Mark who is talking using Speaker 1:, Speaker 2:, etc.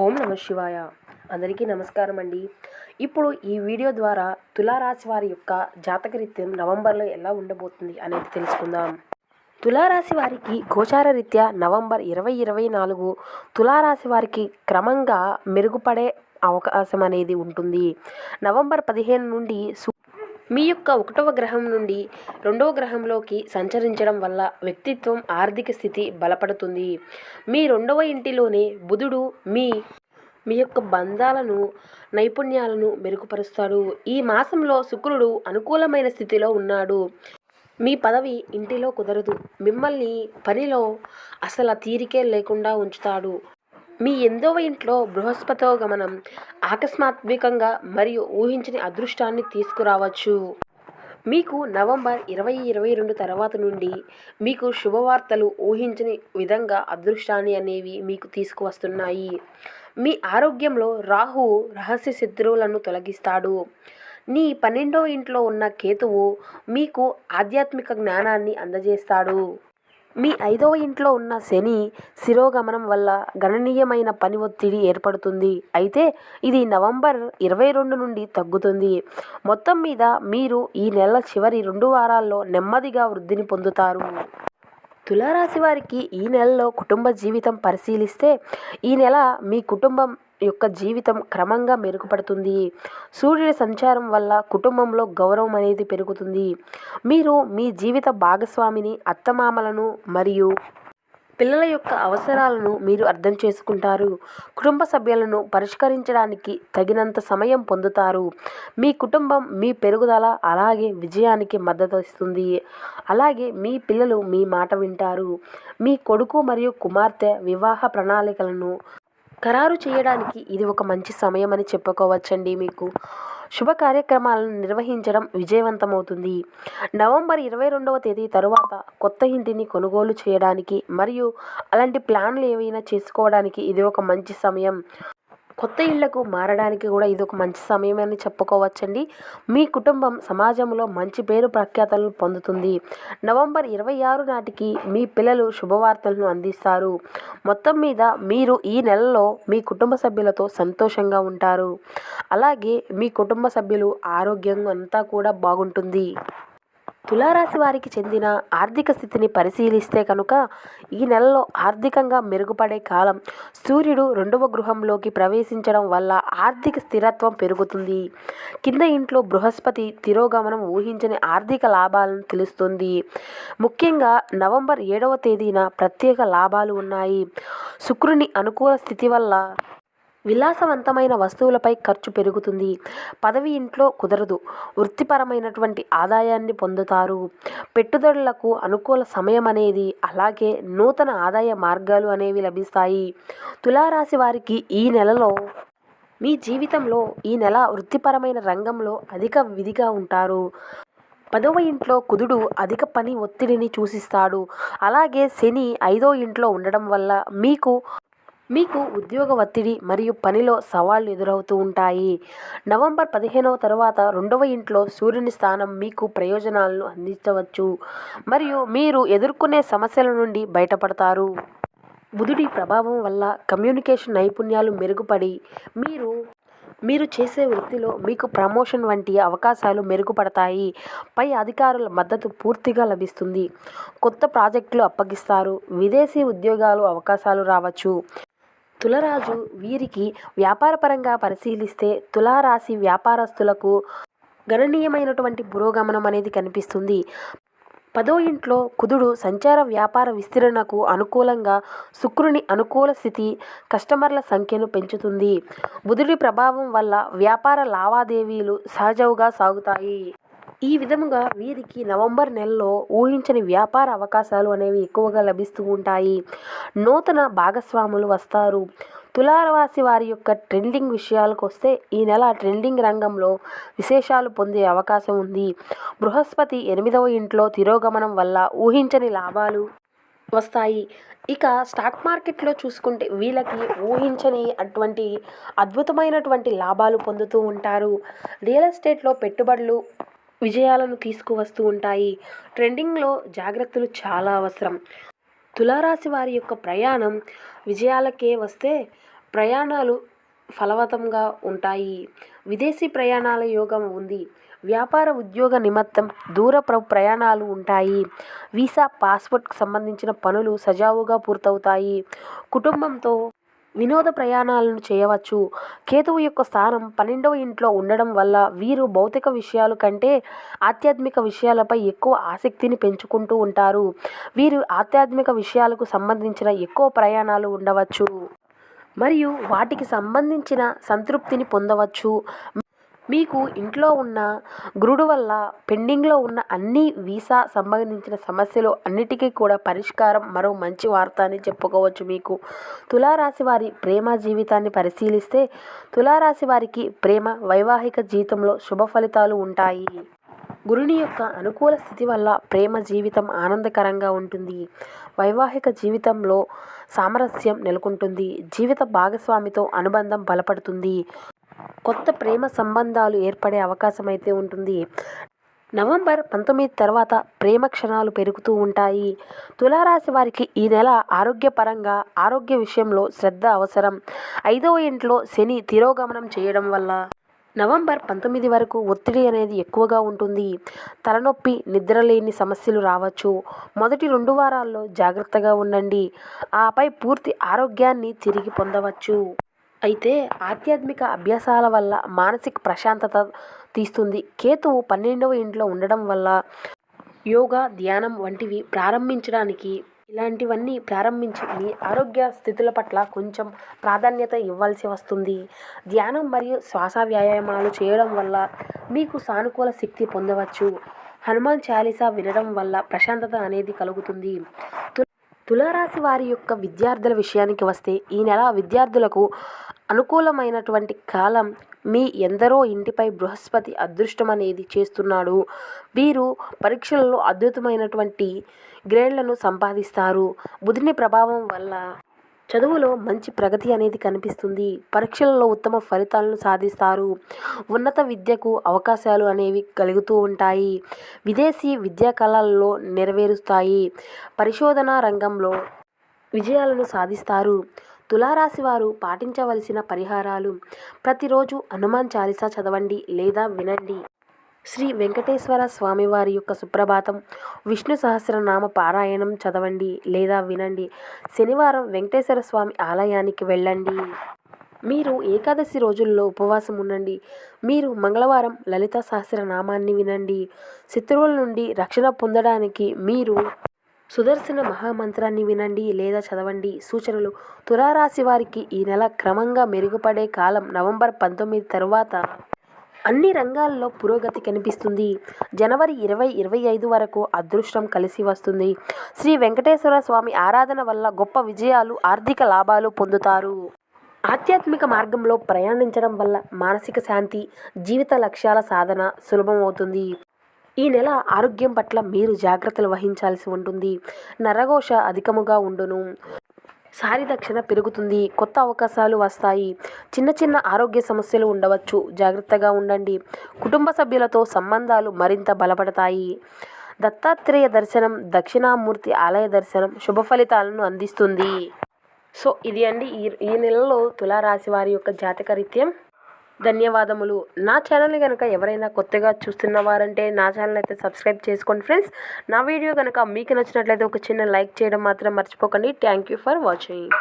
Speaker 1: ఓం నమ శివాయ. అందరికీ నమస్కారం అండి. ఇప్పుడు ఈ వీడియో ద్వారా తులారాశి వారి యొక్క జాతకరీత్యం నవంబర్లో ఎలా ఉండబోతుంది అనేది తెలుసుకుందాం. తులారాశి వారికి గోచార రీత్యా నవంబర్ ఇరవై ఇరవై నాలుగు తులారాశి వారికి క్రమంగా మెరుగుపడే అవకాశం అనేది ఉంటుంది. నవంబర్ పదిహేను నుండి మీ యొక్క ఒకటవ గ్రహం నుండి రెండవ గ్రహంలోకి సంచరించడం వల్ల వ్యక్తిత్వం ఆర్థిక స్థితి బలపడుతుంది. మీ రెండవ ఇంటిలోనే బుధుడు మీ మీ యొక్క బంధాలను నైపుణ్యాలను మెరుగుపరుస్తాడు. ఈ మాసంలో శుక్రుడు అనుకూలమైన స్థితిలో ఉన్నాడు. మీ పదవి ఇంటిలో కుదరదు. మిమ్మల్ని పనిలో అసలు తీరికే లేకుండా ఉంచుతాడు. మీ ఎనిమిదవ ఇంట్లో బృహస్పతో గమనం ఆకస్మాత్మికంగా మరియు ఊహించని అదృష్టాన్ని తీసుకురావచ్చు. మీకు నవంబర్ ఇరవై ఇరవై రెండు తర్వాత నుండి మీకు శుభవార్తలు ఊహించని విధంగా అదృష్టాన్ని అనేవి మీకు తీసుకువస్తున్నాయి. మీ ఆరోగ్యంలో రాహు రహస్య శత్రువులను తొలగిస్తాడు. నీ పన్నెండవ ఇంట్లో ఉన్న కేతువు మీకు ఆధ్యాత్మిక జ్ఞానాన్ని అందజేస్తాడు. మీ ఐదవ ఇంట్లో ఉన్న శని శిరోగమనం వల్ల గణనీయమైన పని ఒత్తిడి ఏర్పడుతుంది. అయితే ఇది నవంబర్ ఇరవై రెండు నుండి తగ్గుతుంది. మొత్తం మీద మీరు ఈ నెల చివరి రెండు వారాల్లో నెమ్మదిగా వృద్ధిని పొందుతారు. తులారాశి వారికి ఈ నెలలో కుటుంబ జీవితం పరిశీలిస్తే ఈ నెల మీ కుటుంబం యొక్క జీవితం క్రమంగా మెరుగుపడుతుంది. సూర్యుడి సంచారం వల్ల కుటుంబంలో గౌరవం అనేది పెరుగుతుంది. మీరు మీ జీవిత భాగస్వామిని అత్తమామలను మరియు పిల్లల యొక్క అవసరాలను మీరు అర్థం చేసుకుంటారు. కుటుంబ సభ్యులను పరిష్కరించడానికి తగినంత సమయం పొందుతారు. మీ కుటుంబం మీ పెరుగుదల అలాగే విజయానికి మద్దతు ఇస్తుంది అలాగే మీ పిల్లలు మీ మాట వింటారు. మీ కొడుకు మరియు కుమార్తె వివాహ ప్రణాళికలను ఖరారు చేయడానికి ఇది ఒక మంచి సమయం అని చెప్పుకోవచ్చండి మీకు. శుభ కార్యక్రమాలను నిర్వహించడం విజయవంతమవుతుంది. నవంబర్ ఇరవై రెండవ తేదీ తరువాత కొత్త ఇంటిని కొనుగోలు చేయడానికి మరియు అలాంటి ప్లాన్లు ఏవైనా చేసుకోవడానికి ఇది ఒక మంచి సమయం. కొత్త ఇళ్ళకు మారడానికి కూడా ఇది ఒక మంచి సమయం అని చెప్పుకోవచ్చండి. మీ కుటుంబం సమాజంలో మంచి పేరు ప్రఖ్యాతలను పొందుతుంది. నవంబర్ ఇరవై ఆరు నాటికి మీ పిల్లలు శుభవార్తలను అందిస్తారు. మొత్తం మీద మీరు ఈ నెలలో మీ కుటుంబ సభ్యులతో సంతోషంగా ఉంటారు. అలాగే మీ కుటుంబ సభ్యులు ఆరోగ్యం అంతా కూడా బాగుంటుంది. తులారాశి వారికి చెందిన ఆర్థిక స్థితిని పరిశీలిస్తే కనుక ఈ నెలలో ఆర్థికంగా మెరుగుపడే కాలం సూర్యుడు రెండవ గృహంలోకి ప్రవేశించడం వల్ల ఆర్థిక స్థిరత్వం పెరుగుతుంది. కింద ఇంట్లో బృహస్పతి తిరోగమనం ఊహించని ఆర్థిక లాభాలను తెలుస్తుంది. ముఖ్యంగా నవంబర్ ఏడవ తేదీన ప్రత్యేక లాభాలు ఉన్నాయి. శుక్రుని అనుకూల స్థితి వల్ల విలాసవంతమైన వస్తువులపై ఖర్చు పెరుగుతుంది. పదవి ఇంట్లో కుదరదు. వృత్తిపరమైనటువంటి ఆదాయాన్ని పొందుతారు. పెట్టుబడులకు అనుకూల సమయం అనేది అలాగే నూతన ఆదాయ మార్గాలు అనేవి లభిస్తాయి. తులారాశి వారికి ఈ నెలలో మీ జీవితంలో ఈ నెల వృత్తిపరమైన రంగంలో అధిక విధిగా ఉంటారు. పదవ ఇంట్లో కుదుడు అధిక పని ఒత్తిడిని సూచిస్తాడు అలాగే శని ఐదో ఇంట్లో ఉండడం వల్ల మీకు మీకు ఉద్యోగ ఒత్తిడి మరియు పనిలో సవాళ్ళు ఎదురవుతూ ఉంటాయి. నవంబర్ పదిహేనవ తర్వాత రెండవ ఇంట్లో సూర్యుని స్థానం మీకు ప్రయోజనాలను అందించవచ్చు. మరియు మీరు ఎదుర్కొనే సమస్యల నుండి బయటపడతారు. బుధుడి ప్రభావం వల్ల కమ్యూనికేషన్ నైపుణ్యాలు మెరుగుపడి మీరు మీరు చేసే వృత్తిలో మీకు ప్రమోషన్ వంటి అవకాశాలు మెరుగుపడతాయి. పై అధికారుల మద్దతు పూర్తిగా లభిస్తుంది. కొత్త ప్రాజెక్టులు అప్పగిస్తారు. విదేశీ ఉద్యోగాలు అవకాశాలు రావచ్చు. తులరాజు వీరికి వ్యాపారపరంగా పరిశీలిస్తే తులారాశి వ్యాపారస్తులకు గణనీయమైనటువంటి పురోగమనం అనేది కనిపిస్తుంది. పదో ఇంట్లో కుదుడు సంచార వ్యాపార విస్తరణకు అనుకూలంగా శుక్రుని అనుకూల స్థితి కస్టమర్ల సంఖ్యను పెంచుతుంది. బుధుడి ప్రభావం వల్ల వ్యాపార లావాదేవీలు సహజవుగా సాగుతాయి. ఈ విధముగా వీరికి నవంబర్ నెలలో ఊహించని వ్యాపార అవకాశాలు అనేవి ఎక్కువగా లభిస్తూ ఉంటాయి. నూతన భాగస్వాములు వస్తారు. తులారవాసి వారి యొక్క ట్రెండింగ్ విషయాలకు వస్తే ఈ నెల ట్రెండింగ్ రంగంలో విశేషాలు పొందే అవకాశం ఉంది. బృహస్పతి ఎనిమిదవ ఇంట్లో తిరోగమనం వల్ల ఊహించని లాభాలు వస్తాయి. ఇక స్టాక్ మార్కెట్లో చూసుకుంటే వీళ్ళకి ఊహించని అటువంటి అద్భుతమైనటువంటి లాభాలు పొందుతూ ఉంటారు. రియల్ ఎస్టేట్లో పెట్టుబడులు విజయాలను తీసుకువస్తూ ఉంటాయి. ట్రెండింగ్లో జాగ్రత్తలు చాలా అవసరం. తులారాశి వారి యొక్క ప్రయాణం విజయాలకే వస్తే ప్రయాణాలు ఫలవతంగా ఉంటాయి. విదేశీ ప్రయాణాల యోగం ఉంది. వ్యాపార ఉద్యోగ నిమిత్తం దూర ప్ర ప్రయాణాలు ఉంటాయి. వీసా పాస్పోర్ట్కి సంబంధించిన పనులు సజావుగా పూర్తవుతాయి. కుటుంబంతో వినోద ప్రయాణాలను చేయవచ్చు. కేతువు యొక్క స్థానం పన్నెండవ ఇంట్లో ఉండడం వల్ల వీరు భౌతిక విషయాలు కంటే ఆధ్యాత్మిక విషయాలపై ఎక్కువ ఆసక్తిని పెంచుకుంటూ ఉంటారు. వీరు ఆధ్యాత్మిక విషయాలకు సంబంధించిన ఎక్కువ ప్రయాణాలు ఉండవచ్చు. మరియు వాటికి సంబంధించిన సంతృప్తిని పొందవచ్చు. మీకు ఇంట్లో ఉన్న గురుడు వల్ల పెండింగ్లో ఉన్న అన్ని వీసా సంబంధించిన సమస్యలు అన్నిటికీ కూడా పరిష్కారం మరో మంచి వార్త అని చెప్పుకోవచ్చు మీకు. తులారాశి వారి ప్రేమ జీవితాన్ని పరిశీలిస్తే తులారాశి వారికి ప్రేమ వైవాహిక జీవితంలో శుభ ఫలితాలు ఉంటాయి. గురుని యొక్క అనుకూల స్థితి వల్ల ప్రేమ జీవితం ఆనందకరంగా ఉంటుంది. వైవాహిక జీవితంలో సామరస్యం నెలకొంటుంది. జీవిత భాగస్వామితో అనుబంధం బలపడుతుంది. కొత్త ప్రేమ సంబంధాలు ఏర్పడే అవకాశం అయితే ఉంటుంది. నవంబర్ పంతొమ్మిది తర్వాత ప్రేమ క్షణాలు పెరుగుతూ ఉంటాయి. తులారాశి వారికి ఈ నెల ఆరోగ్యపరంగా ఆరోగ్య విషయంలో శ్రద్ధ అవసరం. ఐదవ ఇంట్లో శని తిరోగమనం చేయడం వల్ల నవంబర్ పంతొమ్మిది వరకు ఒత్తిడి అనేది ఎక్కువగా ఉంటుంది. తలనొప్పి నిద్రలేని సమస్యలు రావచ్చు. మొదటి రెండు వారాల్లో జాగ్రత్తగా ఉండండి. ఆపై పూర్తి ఆరోగ్యాన్ని తిరిగి పొందవచ్చు. అయితే ఆధ్యాత్మిక అభ్యాసాల వల్ల మానసిక ప్రశాంతత తీస్తుంది. కేతువు పన్నెండవ ఇంట్లో ఉండడం వల్ల యోగా ధ్యానం వంటివి ప్రారంభించడానికి ఇలాంటివన్నీ ప్రారంభించి మీ ఆరోగ్య స్థితుల పట్ల కొంచెం ప్రాధాన్యత ఇవ్వాల్సి వస్తుంది. ధ్యానం మరియు శ్వాస వ్యాయామాలు చేయడం వల్ల మీకు సానుకూల శక్తి పొందవచ్చు. హనుమాన్ చాలీసా వినడం వల్ల ప్రశాంతత అనేది కలుగుతుంది. తులారాశి వారి యొక్క విద్యార్థుల విషయానికి వస్తే ఈ నెల విద్యార్థులకు అనుకూలమైనటువంటి కాలం మీ ఎందరో ఇంటిపై బృహస్పతి అదృష్టం అనేది చేస్తున్నాడు. వీరు పరీక్షలలో అద్భుతమైనటువంటి గ్రేడ్లను సంపాదిస్తారు. బుధుని ప్రభావం వల్ల చదువులో మంచి ప్రగతి అనేది కనిపిస్తుంది. పరీక్షలలో ఉత్తమ ఫలితాలను సాధిస్తారు. ఉన్నత విద్యకు అవకాశాలు అనేవి కలుగుతూ ఉంటాయి. విదేశీ విద్యా కళల్లో నెరవేరుస్తాయి. పరిశోధన రంగంలో విజయాలను సాధిస్తారు. తులారాశి వారు పాటించవలసిన పరిహారాలు. ప్రతిరోజు హనుమాన్ చాలీసా చదవండి లేదా వినండి. శ్రీ వెంకటేశ్వర స్వామివారి యొక్క సుప్రభాతం. విష్ణు సహస్రనామ పారాయణం చదవండి లేదా వినండి. శనివారం వెంకటేశ్వర స్వామి ఆలయానికి వెళ్ళండి. మీరు ఏకాదశి రోజుల్లో ఉపవాసం ఉండండి. మీరు మంగళవారం లలిత సహస్రనామాన్ని వినండి. శత్రువుల నుండి రక్షణ పొందడానికి మీరు సుదర్శన మహామంత్రాన్ని వినండి లేదా చదవండి. సూచనలు. తులారాశి వారికి ఈ నెల క్రమంగా మెరుగుపడే కాలం నవంబర్ పంతొమ్మిది తరువాత అన్ని రంగాల్లో పురోగతి కనిపిస్తుంది. జనవరి ఇరవై ఇరవై ఐదు వరకు అదృష్టం కలిసి వస్తుంది. శ్రీ వెంకటేశ్వర స్వామి ఆరాధన వల్ల గొప్ప విజయాలు ఆర్థిక లాభాలు పొందుతారు. ఆధ్యాత్మిక మార్గంలో ప్రయాణించడం వల్ల మానసిక శాంతి జీవిత లక్ష్యాల సాధన సులభమవుతుంది. ఈ నెల ఆరోగ్యం పట్ల మీరు జాగ్రత్తలు వహించాల్సి ఉంటుంది. నరఘోష అధికముగా ఉండును. సారిదక్షణ పెరుగుతుంది. కొత్త అవకాశాలు వస్తాయి. చిన్న చిన్న ఆరోగ్య సమస్యలు ఉండవచ్చు. జాగ్రత్తగా ఉండండి. కుటుంబ సభ్యులతో సంబంధాలు మరింత బలపడతాయి. దత్తాత్రేయ దర్శనం దక్షిణామూర్తి ఆలయ దర్శనం శుభ ఫలితాలను అందిస్తుంది. సో ఇది అండి ఈ ఈ నెలలో తులారాశి వారి యొక్క జాతకరీత్యం ధన్యవాదములు. నా ఛానల్ని కనుక ఎవరైనా కొత్తగా చూస్తున్న వారంటే నా ఛానల్ అయితే సబ్స్క్రైబ్ చేసుకోండి ఫ్రెండ్స్. నా వీడియో కనుక మీకు నచ్చినట్లయితే ఒక చిన్న లైక్ చేయడం మాత్రం మర్చిపోకండి. Thank you for watching